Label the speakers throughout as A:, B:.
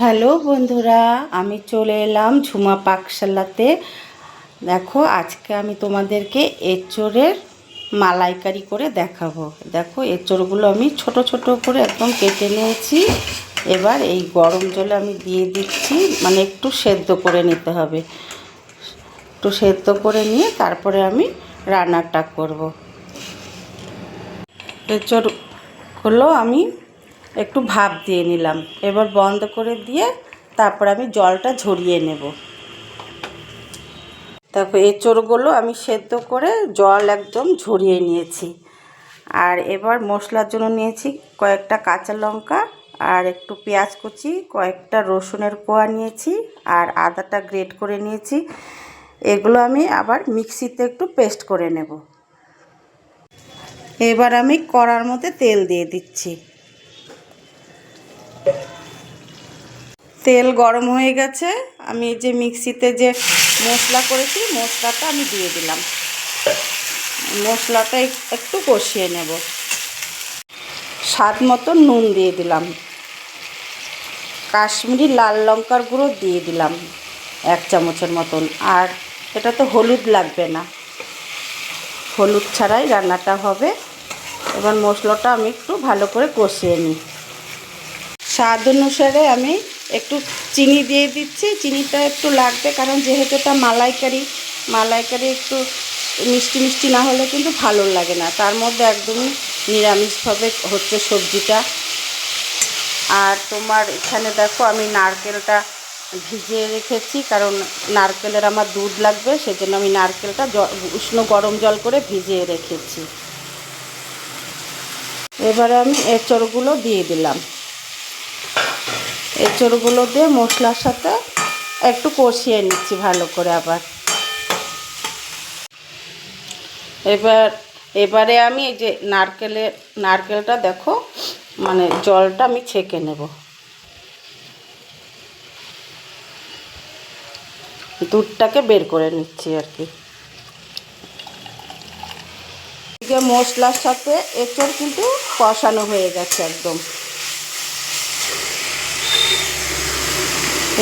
A: Hello বন্ধুরা, আমি চলে এলাম ঝুমা পাকশালাতে। দেখো, আজকে আমি তোমাদেরকে এঁচোড়ের মালাইকারি করে দেখাবো। দেখো, এঁচোড়গুলো আমি ছোট ছোট করে একদম কেটে নিয়েছি। এবার এই গরম জলে আমি দিয়ে দিচ্ছি মানে একটু সেদ্ধ করে নিতে হবে। একটু সেদ্ধ করে নিয়ে তারপরে আমি রান্নাটা করব। এঁচোড়গুলো আমি একটু ভাপ দিয়ে নিলাম। এবার বন্ধ করে দিয়ে তারপর আমি জলটা ঝরিয়ে নেব। তারপর এঁচড়গুলো আমি সেদ্ধ করে জল একদম ঝরিয়ে নিয়েছি। আর এবার মশলার জন্য নিয়েছি কয়েকটা কাঁচা লঙ্কা আর একটু পেঁয়াজ কুচি, কয়েকটা রসুনের কোয়া নিয়েছি আর আদাটা গ্রেট করে নিয়েছি। এগুলো আমি আবার মিক্সিতে একটু পেস্ট করে নেব। এবার আমি কড়ার মধ্যে তেল দিয়ে দিচ্ছি। তেল গরম হয়ে গেছে। আমি যে মিক্সিতে যে মশলা করেছি, মশলাটা আমি দিয়ে দিলাম। মশলাটা একটু কষিয়ে নেব। স্বাদ মতো নুন দিয়ে দিলাম। কাশ্মীরি লাল লঙ্কার গুঁড়ো দিয়ে দিলাম এক চামচের মতন। আর এটা তো হলুদ লাগবে না। হলুদ ছাড়াই রান্নাটা হবে। এবার মশলাটা আমি একটু ভালো করে কষিয়ে নিই। স্বাদ অনুসারে আমি একটু চিনি দিয়ে দিচ্ছি। চিনিটা একটু লাগবে কারণ যেহেতু এটা মালাইকারি মালাইকারি একটু মিষ্টি মিষ্টি না হলে কিন্তু ভালো লাগে না। তার মধ্যে একদমই নিরামিষভাবে হচ্ছে সবজিটা। আর তোমার এখানে দেখো আমি নারকেলটা ভিজিয়ে রেখেছি কারণ নারকেলের আমার দুধ লাগবে, সেজন্য আমি নারকেলটা উষ্ণ গরম জল করে ভিজিয়ে রেখেছি। এবারে আমি এঁচড়গুলো দিয়ে দিলাম। এঁচড়গুলো দিয়ে মশলার সাথে একটু কষিয়ে নিচ্ছি ভালো করে আবার। এবার, এবারে আমি এই যে নারকেলের নারকেলটা দেখো মানে জলটা আমি ছেঁকে নেব। দুধটাকে বের করে নিচ্ছি আর কি। মশলার সাথে এঁচড় কিন্তু কষানো হয়ে গেছে একদম।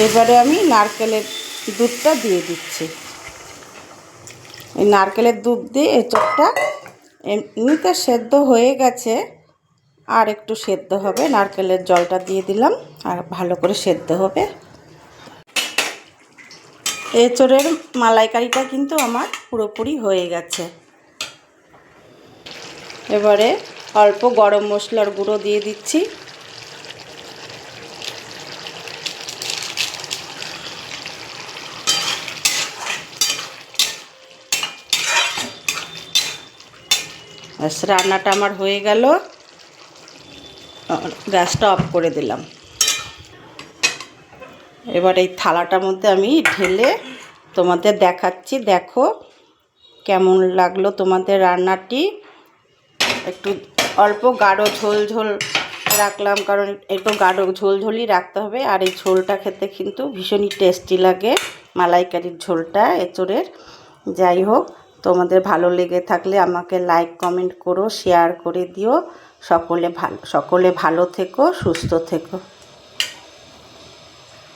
A: এবারে আমি নারকেলের দুধটা দিয়ে দিচ্ছি। এই নারকেলের দুধ দিয়ে এঁচড়টা এমনিতে সেদ্ধ হয়ে গেছে, আর একটু সেদ্ধ হবে। নারকেলের জলটা দিয়ে দিলাম, আর ভালো করে সেদ্ধ হবে। এঁচড়ের মালাইকারিটা কিন্তু আমার পুরোপুরি হয়ে গেছে। এবারে অল্প গরম মশলার গুঁড়ো দিয়ে দিচ্ছি। ব্যাস, রান্নাটা আমার হয়ে গেল। গ্যাসটা অফ করে দিলাম। এবার এই থালাটার মধ্যে আমি ঢেলে তোমাদের দেখাচ্ছি। দেখো কেমন লাগল তোমাদের রান্নাটি। একটু অল্প গাঢ় ঝোল ঝোল রাখলাম, কারণ একটু গাঢ় ঝোল ঝোলই রাখতে হবে। আর এই ঝোলটা খেতে কিন্তু ভীষণই টেস্টি লাগে মালাইকারির ঝোলটা এচোরের যাই হোক তোমাদের ভালো লেগে থাকলে আমাকে লাইক কমেন্ট করো শেয়ার করে দিও। সকলে ভালো সকলে ভালো থেকো, সুস্থ থেকো।